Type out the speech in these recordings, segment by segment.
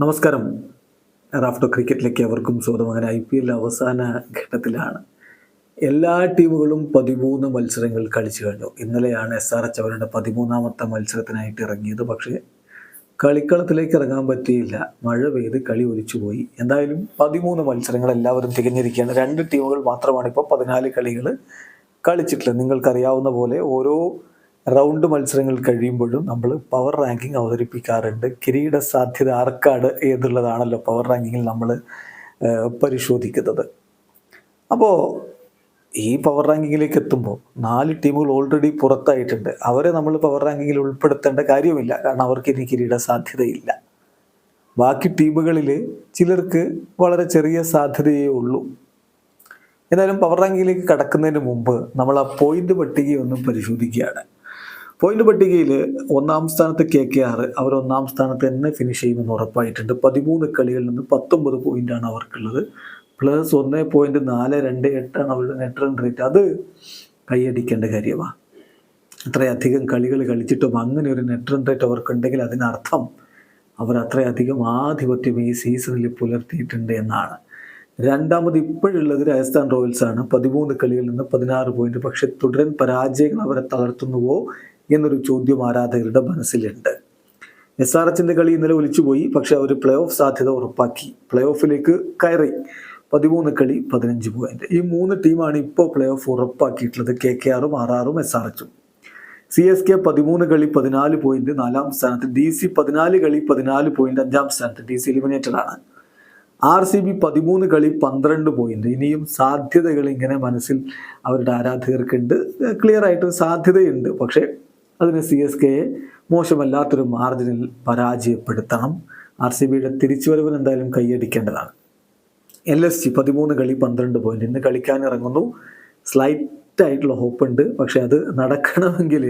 നമസ്കാരം. റാഫ്റ്റോ ക്രിക്കറ്റിലേക്ക് അവർക്കും സ്വാഗതം. അങ്ങനെ ഐ പി എൽ അവസാന ഘട്ടത്തിലാണ്. എല്ലാ ടീമുകളും പതിമൂന്ന് മത്സരങ്ങൾ കളിച്ചു കഴിഞ്ഞു. ഇന്നലെയാണ് എസ് ആർ എച്ച് അവരുടെ പതിമൂന്നാമത്തെ മത്സരത്തിനായിട്ട് ഇറങ്ങിയത്. പക്ഷേ കളിക്കളത്തിലേക്ക് ഇറങ്ങാൻ പറ്റിയില്ല. മഴ പെയ്ത് കളി ഒലിച്ചുപോയി എന്തായാലും പതിമൂന്ന് മത്സരങ്ങൾ എല്ലാവരും തികഞ്ഞിരിക്കുകയാണ്. രണ്ട് ടീമുകൾ മാത്രമാണ് ഇപ്പോൾ പതിനാല് കളികൾ കളിച്ചിട്ടുള്ളത്. നിങ്ങൾക്കറിയാവുന്ന പോലെ ഓരോ റൗണ്ട് മത്സരങ്ങൾ കഴിയുമ്പോഴും നമ്മൾ പവർ റാങ്കിങ് അവതരിപ്പിക്കാറുണ്ട്. കിരീട സാധ്യത ആർക്കാട് എന്നുള്ളതാണല്ലോ പവർ റാങ്കിങ്ങിൽ നമ്മൾ പരിശോധിക്കുന്നത്. അപ്പോൾ ഈ പവർ റാങ്കിങ്ങിലേക്ക് എത്തുമ്പോൾ നാല് ടീമുകൾ ഓൾറെഡി പുറത്തായിട്ടുണ്ട്. അവരെ നമ്മൾ പവർ റാങ്കിങ്ങിൽ ഉൾപ്പെടുത്തേണ്ട കാര്യമില്ല. കാരണം അവർക്ക് ഇനി കിരീട സാധ്യതയില്ല. ബാക്കി ടീമുകളിൽ ചിലർക്ക് വളരെ ചെറിയ സാധ്യതയേ ഉള്ളൂ. എന്തായാലും പവർ റാങ്കിങ്ങിലേക്ക് കടക്കുന്നതിന് മുമ്പ് നമ്മൾ ആ പോയിന്റ് പട്ടികയൊന്നും പരിശോധിക്കുകയാണ്. പോയിന്റ് പട്ടികയിൽ ഒന്നാം സ്ഥാനത്ത് കെ കെ ആർ അവർ ഒന്നാം സ്ഥാനത്ത് തന്നെ ഫിനിഷ് ചെയ്യുമെന്ന് ഉറപ്പായിട്ടുണ്ട്. പതിമൂന്ന് കളികളിൽ നിന്ന് പത്തൊമ്പത് പോയിന്റാണ് അവർക്കുള്ളത്. പ്ലസ് ഒന്ന് പോയിന്റ് നാല് രണ്ട് എട്ടാണ് അവരുടെ നെറ്റ് റൺ റേറ്റ് അത് കൈയടിക്കേണ്ട കാര്യമാണ് അത്രയധികം കളികൾ കളിച്ചിട്ടും അങ്ങനെ ഒരു നെറ്റ് റൺ റേറ്റ് അവർക്കുണ്ടെങ്കിൽ അതിനർത്ഥം അവർ അത്രയധികം ആധിപത്യം ഈ സീസണിൽ പുലർത്തിയിട്ടുണ്ട് എന്നാണ്. രണ്ടാമത് ഇപ്പോഴുള്ളത് രാജസ്ഥാൻ റോയൽസ് ആണ് പതിമൂന്ന് കളികളിൽ നിന്ന് പതിനാറ് പോയിന്റ് പക്ഷെ തുടരൻ പരാജയങ്ങൾ അവരെ തളർത്തുന്നുവോ എന്നൊരു ചോദ്യം ആരാധകരുടെ മനസ്സിലുണ്ട്. എസ് ആർ എച്ചിന്റെ കളി ഇന്നലെ ഒലിച്ചുപോയി പക്ഷെ അവർ പ്ലേ ഓഫ് സാധ്യത ഉറപ്പാക്കി. പ്ലേ ഓഫിലേക്ക് കയറി. പതിമൂന്ന് കളി പതിനഞ്ച് പോയിന്റ് ഈ മൂന്ന് ടീമാണ് ഇപ്പോൾ പ്ലേ ഓഫ് ഉറപ്പാക്കിയിട്ടുള്ളത്. കെ കെ ആറും ആർ ആറും എസ് ആർ എച്ചും. സി എസ് കെ പതിമൂന്ന് കളി പതിനാല് പോയിന്റ് നാലാം സ്ഥാനത്ത് ഡി സി പതിനാല് കളി പതിനാല് പോയിന്റ് അഞ്ചാം സ്ഥാനത്ത് ഡി സി എലിമിനേറ്റഡ് ആണ്. ആർ സി ബി പതിമൂന്ന് കളി പന്ത്രണ്ട് പോയിന്റ് ഇനിയും സാധ്യതകൾ ഇങ്ങനെ മനസ്സിൽ അവരുടെ ആരാധകർക്കുണ്ട്. ക്ലിയർ ആയിട്ട് സാധ്യതയുണ്ട്. പക്ഷേ അതിന് സി എസ് കെയെ മോശമല്ലാത്തൊരു മാർജിനിൽ പരാജയപ്പെടുത്തണം. ആർ സി ബിയുടെ തിരിച്ചുവരവിന് എന്തായാലും കൈയടിക്കേണ്ടതാണ്. എൽ എസ് ജി പതിമൂന്ന് കളി പന്ത്രണ്ട് പോയിന്റ് ഇന്ന് കളിക്കാൻ ഇറങ്ങുന്നു സ്ലൈറ്റ് ആയിട്ടുള്ള ഹോപ്പ് ഉണ്ട് പക്ഷെ അത് നടക്കണമെങ്കിൽ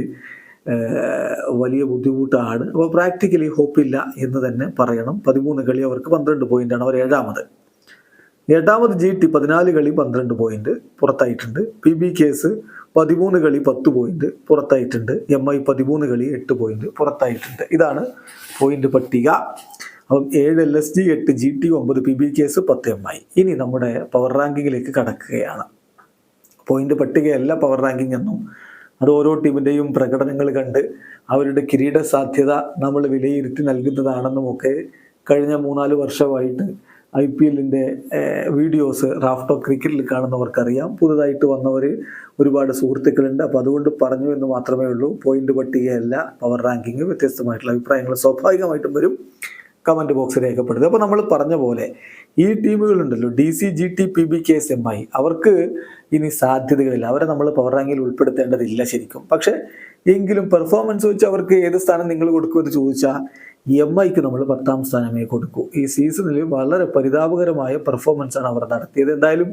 വലിയ ബുദ്ധിമുട്ടാണ്. അപ്പോൾ പ്രാക്ടിക്കലി ഹോപ്പില്ല എന്ന് തന്നെ പറയണം. പതിമൂന്ന് കളി അവർക്ക് പന്ത്രണ്ട് പോയിന്റാണ് അവർ ഏഴാമത്. എട്ടാമത് ജി ടി പതിനാല് കളി പന്ത്രണ്ട് പോയിന്റ് പുറത്തായിട്ടുണ്ട്. പി ബി കേസ് പതിമൂന്ന് കളി പത്ത് പോയിന്റ് പുറത്തായിട്ടുണ്ട്. എം ഐ പതിമൂന്ന് കളി എട്ട് പോയിന്റ് പുറത്തായിട്ടുണ്ട്. ഇതാണ് പോയിന്റ് പട്ടിക. അപ്പം ഏഴ് എൽ എസ് ജി എട്ട് ജി ടി ഒമ്പത് പി ബി കേസ് പത്ത് എം ഐ ഇനി നമ്മുടെ പവർ റാങ്കിങ്ങിലേക്ക് കടക്കുകയാണ്. പോയിന്റ് പട്ടികയല്ല പവർ റാങ്കിങ് എന്നും അത് ഓരോ ടീമിന്റെയും പ്രകടനങ്ങൾ കണ്ട് അവരുടെ കിരീട സാധ്യത നമ്മൾ വിലയിരുത്തി നൽകുന്നതാണെന്നും ഒക്കെ കഴിഞ്ഞ മൂന്നാൽ വർഷമായിട്ട് ഐ പി എല്ലിന്റെ വീഡിയോസ് റാഫ്റ്റോ ക്രിക്കറ്റിൽ കാണുന്നവർക്കറിയാം. പുതുതായിട്ട് വന്നവർ ഒരുപാട് സുഹൃത്തുക്കളുണ്ട്. അപ്പോൾ അതുകൊണ്ട് പറഞ്ഞു എന്ന് മാത്രമേ ഉള്ളൂ. പോയിന്റ് പട്ടികയല്ല. പവർ റാങ്കിങ് വ്യത്യസ്തമായിട്ടുള്ള അഭിപ്രായങ്ങൾ സ്വാഭാവികമായിട്ടും വരും. കമന്റ് ബോക്സിൽ രേഖപ്പെടുത്തുക. അപ്പോൾ നമ്മൾ പറഞ്ഞ പോലെ ഈ ടീമുകളുണ്ടല്ലോ D C G T P B K S M I അവർക്ക് ഇനി സാധ്യതകളില്ല. അവരെ നമ്മൾ പവർ റാങ്കിൽ ഉൾപ്പെടുത്തേണ്ടതില്ല ശരിക്കും. പക്ഷേ എങ്കിലും പെർഫോമൻസ് വെച്ച് അവർക്ക് ഏത് സ്ഥാനം നിങ്ങൾ കൊടുക്കുമെന്ന് ചോദിച്ചാൽ എം ഐക്ക് നമ്മൾ പത്താം സ്ഥാനമേ കൊടുക്കൂ. ഈ സീസണിൽ വളരെ പരിതാപകരമായ പെർഫോമൻസ് ആണ് അവർ നടത്തിയത്. എന്തായാലും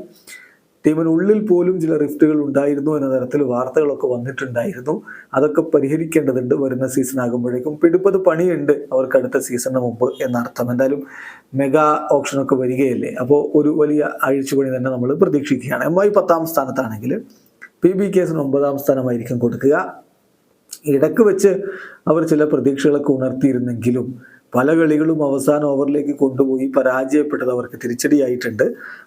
ടീമിനുള്ളിൽ പോലും ചില റിഫ്റ്റുകൾ ഉണ്ടായിരുന്നു എന്ന തരത്തിൽ വാർത്തകളൊക്കെ വന്നിട്ടുണ്ടായിരുന്നു. അതൊക്കെ പരിഹരിക്കേണ്ടതുണ്ട് വരുന്ന സീസൺ ആകുമ്പോഴേക്കും. പിടിപ്പത് പണിയുണ്ട് അവർക്ക് അടുത്ത സീസണിന് മുമ്പ് എന്നർത്ഥം. എന്തായാലും മെഗാ ഓപ്ഷനൊക്കെ വരികയല്ലേ? അപ്പോൾ ഒരു വലിയ അഴിച്ചുപണി തന്നെ നമ്മൾ പ്രതീക്ഷിക്കുകയാണ്. എം ഐ പത്താം സ്ഥാനത്താണെങ്കിൽ പി ബി കേസിന് ഒമ്പതാം സ്ഥാനമായിരിക്കും കൊടുക്കുക. ഇടയ്ക്ക് വെച്ച് അവർ ചില പ്രതീക്ഷകളൊക്കെ ഉണർത്തിയിരുന്നെങ്കിലും പല കളികളും അവസാന ഓവറിലേക്ക് കൊണ്ടുപോയി പരാജയപ്പെട്ടത് അവർക്ക് തിരിച്ചടിയായിട്ടുണ്ട്.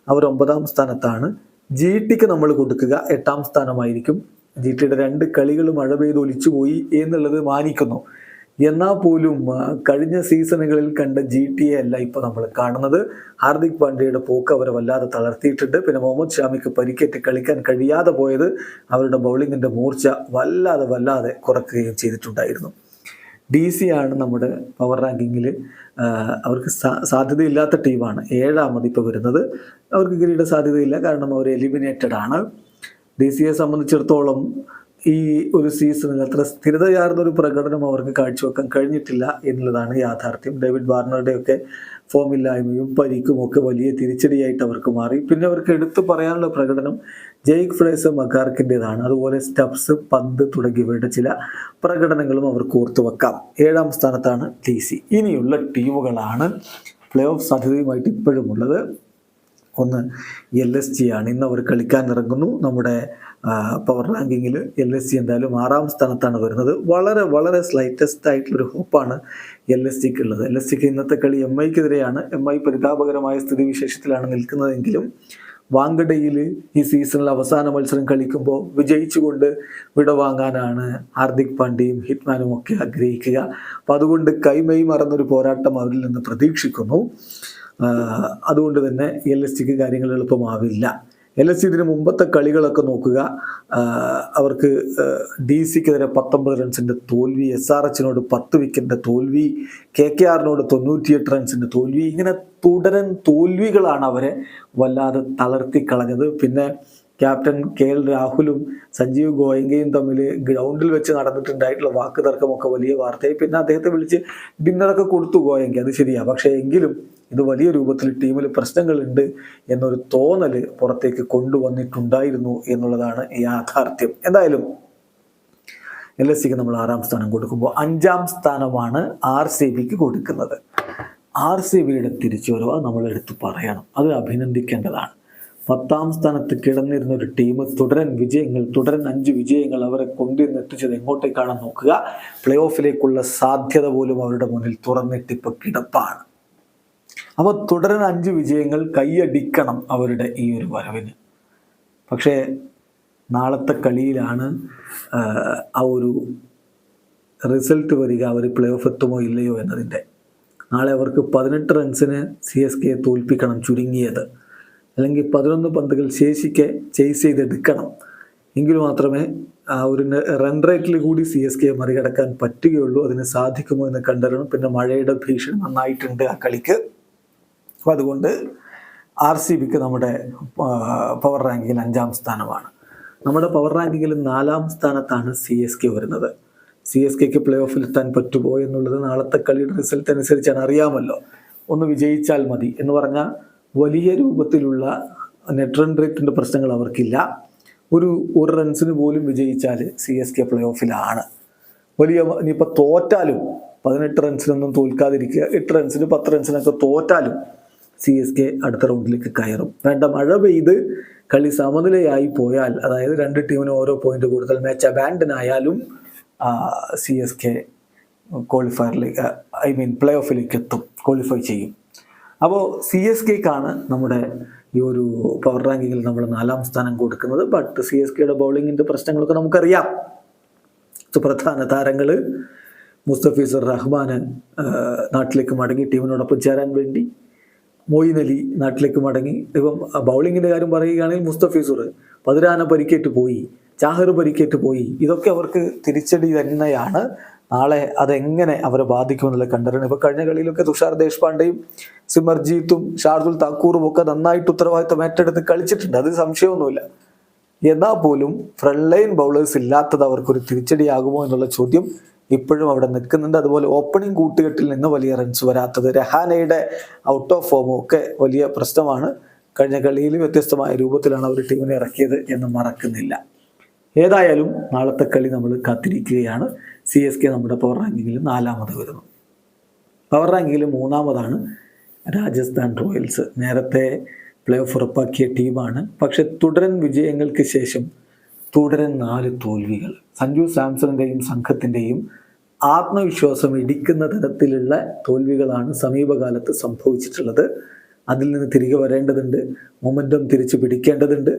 അവർ ഒമ്പതാം സ്ഥാനത്താണ്. ജി ടിക്ക് നമ്മൾ കൊടുക്കുക എട്ടാം സ്ഥാനമായിരിക്കും. ജി ടിയുടെ രണ്ട് കളികൾ മഴ പെയ്ത് ഒലിച്ചുപോയി എന്നുള്ളത് മാനിക്കുന്നു. എന്നാൽ പോലും കഴിഞ്ഞ സീസണുകളിൽ കണ്ട ജി ടി എ അല്ല ഇപ്പോൾ നമ്മൾ കാണുന്നത്. ഹാർദിക് പാണ്ഡ്യയുടെ പോക്ക് അവരെ വല്ലാതെ തളർത്തിയിട്ടുണ്ട്. പിന്നെ മുഹമ്മദ് ഷാമിക്ക് പരിക്കേറ്റ് കളിക്കാൻ കഴിയാതെ പോയത് അവരുടെ ബൗളിങ്ങിന്റെ മൂർച്ച വല്ലാതെ വല്ലാതെ കുറക്കുകയും ചെയ്തിട്ടുണ്ടായിരുന്നു. ഡി സി ആണ് നമ്മുടെ പവർ റാങ്കിങ്ങിൽ അവർക്ക് സാധ്യതയില്ലാത്ത ടീമാണ്. ഏഴാമത് ഇപ്പോൾ വരുന്നത്. അവർക്ക് കിരീട സാധ്യതയില്ല കാരണം അവർ എലിമിനേറ്റഡ് ആണ്. ഡി സിയെ സംബന്ധിച്ചിടത്തോളം ഈ ഒരു സീസണിൽ അത്ര സ്ഥിരതയാർന്ന ഒരു പ്രകടനം അവർക്ക് കാഴ്ചവെക്കാൻ കഴിഞ്ഞിട്ടില്ല എന്നുള്ളതാണ് യാഥാർത്ഥ്യം. ഡേവിഡ് വാർണറുടെയൊക്കെ ഫോമില്ലായ്മയും പരിക്കും ഒക്കെ വലിയ തിരിച്ചടിയായിട്ട് അവർക്ക് മാറി. പിന്നെ അവർക്ക് എടുത്തു പറയാനുള്ള പ്രകടനം ജെയ്ക് ഫ്രേസർ മക്കാർക്കിന്റെതാണ്. അതുപോലെ സ്റ്റബ്സ് പന്ത് തുടങ്ങിയവരുടെ ചില പ്രകടനങ്ങളും അവർക്ക് ഓർത്തു വെക്കാം. ഏഴാം സ്ഥാനത്താണ് ടി സി. ഇനിയുള്ള ടീമുകളാണ് പ്ലേ ഓഫ് സാധ്യതയുമായിട്ട് ഇപ്പോഴും ഉള്ളത്. ഒന്ന് എൽ എസ് ജി ആണ്. ഇന്ന് അവർ കളിക്കാൻ ഇറങ്ങുന്നു. നമ്മുടെ പവർ റാങ്കിങ്ങിൽ എൽ എസ് ജി എന്തായാലും ആറാം സ്ഥാനത്താണ് വരുന്നത്. വളരെ വളരെ സ്ലൈറ്റസ്റ്റ് ആയിട്ടുള്ളൊരു ഹോപ്പാണ് എൽ എസ് ജിക്ക് ഉള്ളത് എൽ എസ് ജിക്ക് ഇന്നത്തെ കളി എം ഐക്കെതിരെയാണ് എം ഐ പരിതാപകരമായ സ്ഥിതിവിശേഷത്തിലാണ് നിൽക്കുന്നതെങ്കിലും വാങ്കഡയിൽ ഈ സീസണിൽ അവസാന മത്സരം കളിക്കുമ്പോൾ വിജയിച്ചുകൊണ്ട് വിട വാങ്ങാനാണ് ഹാർദിക് പാണ്ഡ്യയും ഹിറ്റ്മാനും ഒക്കെ ആഗ്രഹിക്കുക. അപ്പം അതുകൊണ്ട് കൈമൈ മറന്നൊരു പോരാട്ടം അവരിൽ നിന്ന് പ്രതീക്ഷിക്കുന്നു. അതുകൊണ്ട് തന്നെ എൽ എസ് ടിക്ക് കാര്യങ്ങൾ എളുപ്പമാവില്ല. എൽ എസ് സി ഇതിന് മുമ്പത്തെ കളികളൊക്കെ നോക്കുക. അവർക്ക് ഡി സിക്കെതിരെ പത്തൊമ്പത് റൺസിന്റെ തോൽവി എസ് ആർ എച്ചിനോട് പത്ത് വിക്കറ്റിന്റെ തോൽവി കെ കെ ആറിനോട് തൊണ്ണൂറ്റിയെട്ട് റൺസിന്റെ തോൽവി ഇങ്ങനെ തുടരൻ തോൽവികളാണ് അവരെ വല്ലാതെ തളർത്തി കളഞ്ഞത്. പിന്നെ ക്യാപ്റ്റൻ കെ എൽ രാഹുലും സഞ്ജീവ് ഗോയങ്കയും തമ്മിൽ ഗ്രൗണ്ടിൽ വെച്ച് നടന്നിട്ടുണ്ടായിട്ടുള്ള വാക്ക് തർക്കമൊക്കെ വലിയ വാർത്തയായി. പിന്നെ അദ്ദേഹത്തെ വിളിച്ച് ഡിന്നറൊക്കെ കൊടുത്തു ഗോയങ്ക അത് ശരിയാണ് പക്ഷേ എങ്കിലും ഇത് വലിയ രൂപത്തിൽ ടീമിൽ പ്രശ്നങ്ങളുണ്ട് എന്നൊരു തോന്നൽ പുറത്തേക്ക് കൊണ്ടുവന്നിട്ടുണ്ടായിരുന്നു എന്നുള്ളതാണ് യാഥാർത്ഥ്യം. എന്തായാലും എൽ എസ് സിക്ക് നമ്മൾ ആറാം സ്ഥാനം കൊടുക്കുമ്പോൾ അഞ്ചാം സ്ഥാനമാണ് ആർ സി ബിക്ക് കൊടുക്കുന്നത്. ആർ സി ബിയുടെ തിരിച്ചുവരവ് നമ്മൾ എടുത്ത് പറയണം. അത് അഭിനന്ദിക്കേണ്ടതാണ്. പത്താം സ്ഥാനത്ത് കിടന്നിരുന്ന ഒരു ടീം തുടരൻ വിജയങ്ങൾ തുടരൻ അഞ്ച് വിജയങ്ങൾ അവരെ കൊണ്ടുവന്ന് എത്തിച്ചത് എങ്ങോട്ടേക്കാണെന്ന് നോക്കുക. പ്ലേ ഓഫിലേക്കുള്ള സാധ്യത പോലും അവരുടെ മുന്നിൽ തുറന്നിട്ടിപ്പോൾ കിടപ്പാണ്. അപ്പോൾ തുടരുന്ന അഞ്ച് വിജയങ്ങൾ കൈയടിക്കണം അവരുടെ ഈ ഒരു വരവിന്. പക്ഷേ നാളത്തെ കളിയിലാണ് ആ, ഒരു റിസൾട്ട് വരിക അവർ പ്ലേ ഓഫ് എത്തുമോ ഇല്ലയോ എന്നതിന്റെ. നാളെ അവർക്ക് പതിനെട്ട് റൺസിന് സി എസ് കെയെ തോൽപ്പിക്കണം ചുരുങ്ങിയത്. അല്ലെങ്കിൽ പതിനൊന്ന് പന്തുകൾ ശേഷിക്കെ ചേസ് ചെയ്തെടുക്കണം. എങ്കിൽ മാത്രമേ ആ ഒരു റൺ റേറ്റിൽ കൂടി സി എസ് കെയെ മറികടക്കാൻ പറ്റുകയുള്ളൂ. അതിന് സാധിക്കുമോ എന്ന് കണ്ടറിയണം. പിന്നെ മഴയുടെ ഭീഷണി നന്നായിട്ടുണ്ട് ആ കളിക്ക്. അപ്പം അതുകൊണ്ട് ആർ സി ബിക്ക് നമ്മുടെ പവർ റാങ്കിങ്ങിൽ അഞ്ചാം സ്ഥാനമാണ്. നമ്മുടെ പവർ റാങ്കിങ്ങിൽ നാലാം സ്ഥാനത്താണ് സി എസ് കെ വരുന്നത്. സി എസ് കെക്ക് പ്ലേ ഓഫിൽ എത്താൻ പറ്റുമോ എന്നുള്ളത് നാളത്തെ കളിയുടെ റിസൾട്ട് അനുസരിച്ചാണ് അറിയാമല്ലോ. ഒന്ന് വിജയിച്ചാൽ മതി എന്ന് പറഞ്ഞാൽ വലിയ രൂപത്തിലുള്ള നെറ്റ് റൺ റേറ്റിന്റെ പ്രശ്നങ്ങൾ അവർക്കില്ല. ഒരു ഒരു റൺസിന് പോലും വിജയിച്ചാൽ സി എസ് കെ പ്ലേ ഓഫിലാണ് വലിയ ഇനിയിപ്പോൾ തോറ്റാലും പതിനെട്ട് റൺസിനൊന്നും തോൽക്കാതിരിക്കുക എട്ട് റൺസിന് പത്ത് റൺസിനൊക്കെ തോറ്റാലും സി എസ് കെ അടുത്ത റൗണ്ടിലേക്ക് കയറും. വേണ്ട മഴ പെയ്ത് കളി സമനിലയായി പോയാൽ അതായത് രണ്ട് ടീമിന് ഓരോ പോയിന്റ് കൂടുതൽ മാച്ച് അബാൻഡൻ ആയാലും സി എസ് കെ ക്വാളിഫയറിലേക്ക് ഐ മീൻ പ്ലേ ഓഫിലേക്ക് എത്തും ക്വാളിഫൈ ചെയ്യും. അപ്പോൾ സി എസ് കെക്കാണ് നമ്മുടെ ഈ ഒരു പവർ റാങ്കിങ്ങിൽ നമ്മൾ നാലാം സ്ഥാനം കൊടുക്കുന്നത്. ബട്ട് സി എസ് കെയുടെ ബൗളിങ്ങിന്റെ പ്രശ്നങ്ങളൊക്കെ നമുക്കറിയാം. സുപ്രധാന താരങ്ങൾ മുസ്തഫീസുർ റഹ്മാൻ നാട്ടിലേക്ക് മടങ്ങി ടീമിനോടൊപ്പം ചേരാൻ വേണ്ടി മൊയ്ൻ അലി നാട്ടിലേക്ക് മടങ്ങി. ഇപ്പം ബൗളിങ്ങിന്റെ കാര്യം പറയുകയാണെങ്കിൽ മുസ്തഫീസുർ പതിരാന പരിക്കേറ്റ് പോയി ചാഹർ പരിക്കേറ്റ് പോയി. ഇതൊക്കെ അവർക്ക് തിരിച്ചടി തന്നെയാണ്. നാളെ അതെങ്ങനെ അവരെ ബാധിക്കുമെന്നുള്ള കണ്ടറിയണം. ഇപ്പം കഴിഞ്ഞ കളിയിലൊക്കെ തുഷാർ ദേശ്പാണ്ഡെയും സിമർജീത്തും ഷാർദുൽ താക്കൂറും ഒക്കെ നന്നായിട്ട് ഉത്തരവാദിത്തം ഏറ്റെടുത്ത് കളിച്ചിട്ടുണ്ട്. അത് സംശയമൊന്നുമില്ല. എന്നാൽ പോലും ഫ്രണ്ട് ലൈൻ ബൗളേഴ്സ് ഇല്ലാത്തത് അവർക്കൊരു തിരിച്ചടിയാകുമോ എന്നുള്ള ചോദ്യം ഇപ്പോഴും അവിടെ നിൽക്കുന്നുണ്ട്. അതുപോലെ ഓപ്പണിംഗ് കൂട്ടുകെട്ടിൽ നിന്ന് വലിയ റൺസ് വരാത്തത് രഹാനയുടെ ഔട്ട് ഓഫ് ഫോമും ഒക്കെ വലിയ പ്രശ്നമാണ്. കഴിഞ്ഞ കളിയിൽ വ്യത്യസ്തമായ രൂപത്തിലാണ് അവർ ടീമിനെ ഇറക്കിയത് എന്ന് മറക്കുന്നില്ല. ഏതായാലും നാളത്തെ കളി നമ്മൾ കാത്തിരിക്കുകയാണ്. സി എസ് കെ നമ്മുടെ പവർ റാങ്കിങ്ങിൽ നാലാമത് വരുന്നു. പവർ റാങ്കിങ്ങിൽ മൂന്നാമതാണ് രാജസ്ഥാൻ റോയൽസ് നേരത്തെ പ്ലേ ഓഫ് ഉറപ്പാക്കിയ ടീമാണ് പക്ഷെ തുടരൻ വിജയങ്ങൾക്ക് ശേഷം തുടരൻ നാല് തോൽവികൾ. സഞ്ജു സാംസണിന്റെയും സംഘത്തിന്റെയും ആത്മവിശ്വാസം ഇടിക്കുന്ന തരത്തിലുള്ള തോൽവികളാണ് സമീപകാലത്ത് സംഭവിച്ചിട്ടുള്ളത്. അതിൽ നിന്ന് തിരികെ വരേണ്ടതുണ്ട് മൊമെന്റം തിരിച്ചു പിടിക്കേണ്ടതുണ്ട്.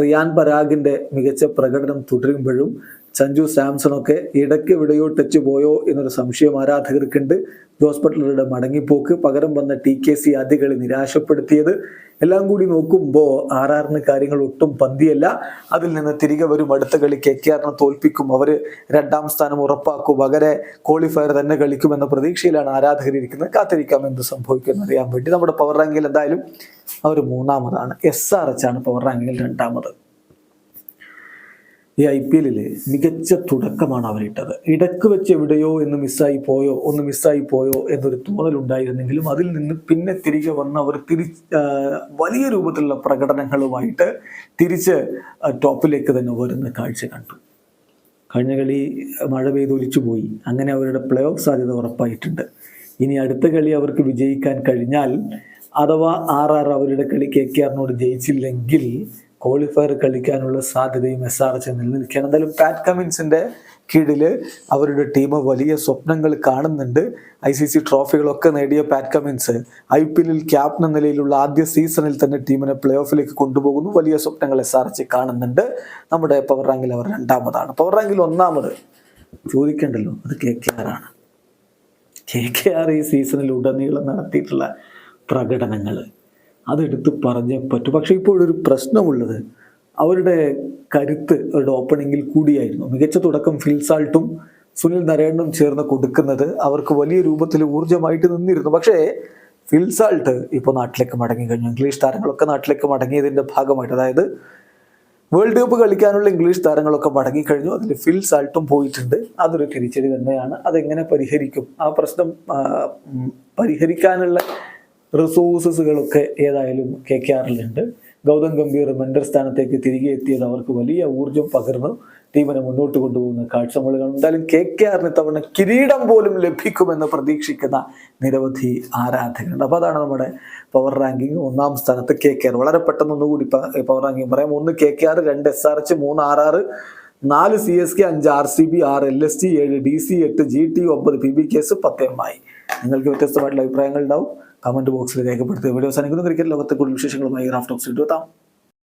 റിയാൻ പരാഗിന്റെ മികച്ച പ്രകടനം തുടരുമ്പോഴും സഞ്ജു സാംസണൊക്കെ ഇടയ്ക്ക് എവിടെയോ ടച്ച് പോയോ എന്നൊരു സംശയം ആരാധകർക്കുണ്ട്. ജോസ് ബട്ട്ലറുടെ മടങ്ങിപ്പോക്ക്. പകരം വന്ന ടി കെ സി ആദ്യ കളി നിരാശപ്പെടുത്തിയത്. എല്ലാം കൂടി നോക്കുമ്പോൾ ആർ ആറിന് കാര്യങ്ങൾ ഒട്ടും പന്തിയല്ല. അതിൽ നിന്ന് തിരികെ വരും അടുത്ത കളി കെ കെ ആറിനെ തോൽപ്പിക്കും. അവർ രണ്ടാം സ്ഥാനം ഉറപ്പാക്കും. പകരെ ക്വാളിഫയർ തന്നെ കളിക്കുമെന്ന പ്രതീക്ഷയിലാണ് ആരാധകർ ഇരിക്കുന്നത്. കാത്തിരിക്കാം എന്ത് സംഭവിക്കുമെന്ന് അറിയാൻ വേണ്ടി. നമ്മുടെ പവർ റാങ്കിൽ എന്തായാലും അവർ മൂന്നാമതാണ്. എസ് ആർ എച്ച് ആണ് പവർ റാങ്കിൽ രണ്ടാമത്. ഈ ഐ പി എല്ലിൽ മികച്ച തുടക്കമാണ് അവരിട്ടത്. ഇടയ്ക്ക് വെച്ച് എവിടെയോ എന്ന് മിസ്സായി പോയോ ഒന്ന് മിസ്സായി പോയോ എന്നൊരു തോന്നലുണ്ടായിരുന്നെങ്കിലും അതിൽ നിന്ന് പിന്നെ തിരികെ വന്ന് അവർ തിരി വലിയ രൂപത്തിലുള്ള പ്രകടനങ്ങളുമായിട്ട് തിരിച്ച് ടോപ്പിലേക്ക് തന്നെ വരുന്ന കാഴ്ച കണ്ടു. കഴിഞ്ഞ കളി മഴ പെയ്തൊലിച്ചു പോയി. അങ്ങനെ അവരുടെ പ്ലേ ഓഫ് സാധ്യത ഉറപ്പായിട്ടുണ്ട്. ഇനി അടുത്ത കളി അവർക്ക് വിജയിക്കാൻ കഴിഞ്ഞാൽ അഥവാ ആർ ആർ അവരുടെ കളി കെ കെ ആറിനോട് ജയിച്ചില്ലെങ്കിൽ ക്വാളിഫയർ കളിക്കാനുള്ള സാധ്യതയും എസ് ആർ എച്ച് നിലനിൽക്കുകയാണ്. എന്തായാലും പാറ്റ് കമിൻസിന്റെ കീഴിൽ അവരുടെ ടീം വലിയ സ്വപ്നങ്ങൾ കാണുന്നുണ്ട്. ഐ സി സി ട്രോഫികളൊക്കെ നേടിയ പാറ്റ് കമിൻസ് ഐ പി എല്ലിൽ ക്യാപ്റ്റൻ എന്ന നിലയിലുള്ള ആദ്യ സീസണിൽ തന്നെ ടീമിനെ പ്ലേ ഓഫിലേക്ക് കൊണ്ടുപോകുന്നു. വലിയ സ്വപ്നങ്ങൾ എസ് ആർ എച്ച് കാണുന്നുണ്ട്. നമ്മുടെ പവർ റാങ്കിൽ അവർ രണ്ടാമതാണ്. പവർ റാങ്കിൽ ഒന്നാമത് ചോദിക്കണ്ടല്ലോ അത് കെ കെ ആർ ആണ്. കെ കെ ആർ ഈ സീസണിൽ ഉടനീളം നടത്തിയിട്ടുള്ള പ്രകടനങ്ങൾ. അതെടുത്ത് പറഞ്ഞേ പറ്റൂ. പക്ഷേ ഇപ്പോഴൊരു പ്രശ്നമുള്ളത് അവരുടെ കരുത്ത് അവരുടെ ഓപ്പണിങ്ങിൽ കൂടിയായിരുന്നു. മികച്ച തുടക്കം ഫിൽസാൾട്ടും സുനിൽ നരേണനും ചേർന്ന് കൊടുക്കുന്നത് അവർക്ക് വലിയ രൂപത്തിൽ ഊർജമായിട്ട് നിന്നിരുന്നു. പക്ഷേ ഫിൽസാൾട്ട് ഇപ്പോൾ നാട്ടിലേക്ക് മടങ്ങി കഴിഞ്ഞു. ഇംഗ്ലീഷ് താരങ്ങളൊക്കെ നാട്ടിലേക്ക് മടങ്ങിയതിന്റെ ഭാഗമായിട്ട് അതായത് വേൾഡ് കപ്പ് കളിക്കാനുള്ള ഇംഗ്ലീഷ് താരങ്ങളൊക്കെ മടങ്ങിക്കഴിഞ്ഞു അതിൽ ഫിൽ സാൾട്ടും പോയിട്ടുണ്ട്. അതൊരു തിരിച്ചടി തന്നെയാണ്. അതെങ്ങനെ പരിഹരിക്കും? ആ പ്രശ്നം പരിഹരിക്കാനുള്ള റിസോഴ്സസുകളൊക്കെ ഏതായാലും കെ കെ ആറിലുണ്ട് ഗൗതം ഗംഭീർ മെൻഡർ സ്ഥാനത്തേക്ക് തിരികെ എത്തിയത് അവർക്ക് വലിയ ഊർജം പകർന്നു ടീമിനെ മുന്നോട്ട് കൊണ്ടുപോകുന്ന കാഴ്ച നമ്മൾ കാണും കെ കെ ആറിന് തവണ കിരീടം പോലും ലഭിക്കുമെന്ന് പ്രതീക്ഷിക്കുന്ന നിരവധി ആരാധകരുണ്ട്. അപ്പോൾ അതാണ് നമ്മുടെ പവർ റാങ്കിങ് ഒന്നാം സ്ഥാനത്ത് കെ കെ ആർ. വളരെ പെട്ടെന്ന് ഒന്നുകൂടി പവർ റാങ്കിങ് പറയാം. ഒന്ന് കെ കെ ആർ രണ്ട് എസ് ആർ എച്ച് മൂന്ന് ആർ ആർ നാല് സി എസ് കെ അഞ്ച് ആർ സി ബി ആറ് എൽ എസ് ടി ഏഴ് ഡി സി എട്ട് ജി ടി ഒമ്പത് പി ബി കേസ് പത്ത് എം ആയി നിങ്ങൾക്ക് വ്യത്യസ്തമായിട്ടുള്ള അഭിപ്രായങ്ങൾ ഉണ്ടാവും. കമന്റ് ബോക്സിൽ രേഖപ്പെടുത്തുക. വീഡിയോ അവസാനിക്കുന്നു. ക്രിക്കറ്റ് ലോകത്തെ കൂടുതൽ വിശേഷങ്ങളുമായി റാഫ്റ്റോക്സ് എത്താം.